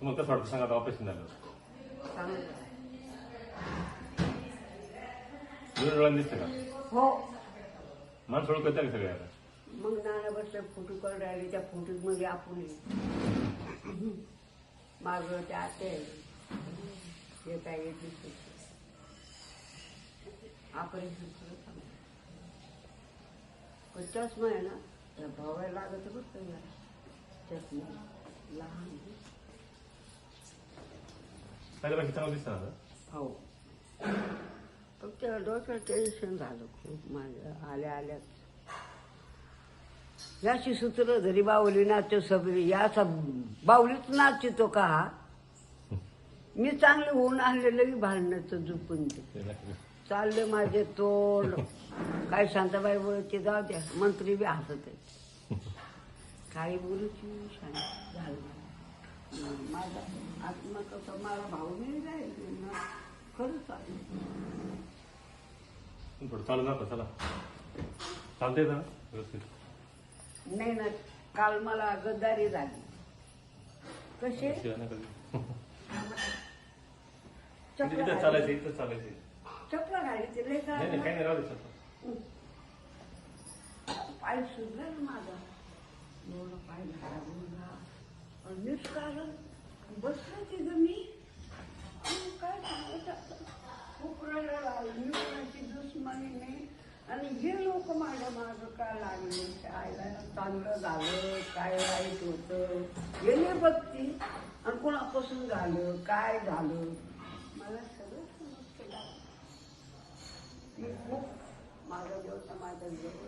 तुम्हाला कसं वाटतं सांगा आता ऑपरेशन झालं चांगलं दोन डोळ्यानं दिसतं का हो माणसं ओळख का सगळे आता मग नाना बसल्या फ़ोटो काढून राहिले त्या फ़ोटो मध्ये आपण माग त्या आते हे काय येत ऑपरेशन पण चष्मा आहे ना त्या भावायला लागत बघ का लहान पहिल्यापेक्षा चांगलं दिसतं आता? हो. फक्त डोक्यात टेन्शन झालं खूप माझं. आल्या आल्या. याची सूत्र धरी बावली नाचतो सबरी याचा बावलीच नाचतो का? हा मी चांगले होऊन आलेलं भांडणाचं झुकून ते ते नक्की. चालले माझे तोंड. काय शांताबाई बोलते जाऊ द्या. मंत्री बी हसत आहे काही बोलूची शांत झालं. माझा आत्मा कसा मला भाऊ नाही जाईल खरंच चालेल थोडं चालू दाखव चला. चालतंय ना व्यवस्थित. नाही ना काल मला गद्दारी झाली. कसे? शिवाय नाही कळली. चपला इथं चालायचं इथं चालायचं. चपला घाली ते लय नाही नाही काही नाही राहू दे चल. पाय ना माझा. एवढं पाय आणि निष्कारण बसलं तिथं मी. काय सांगत आता? खूप रडायला लागली. मी कोणाची दुश्मनी नाही आणि हे लोक माझ्या मागं काय लागले? काय चांगलं झालं. काय वाईट होतं? हे नाही बघती. आणि कोणापासून झालं? काय झालं? मला सगळं समजतं. खूप माझा देवता माझ्या जवळ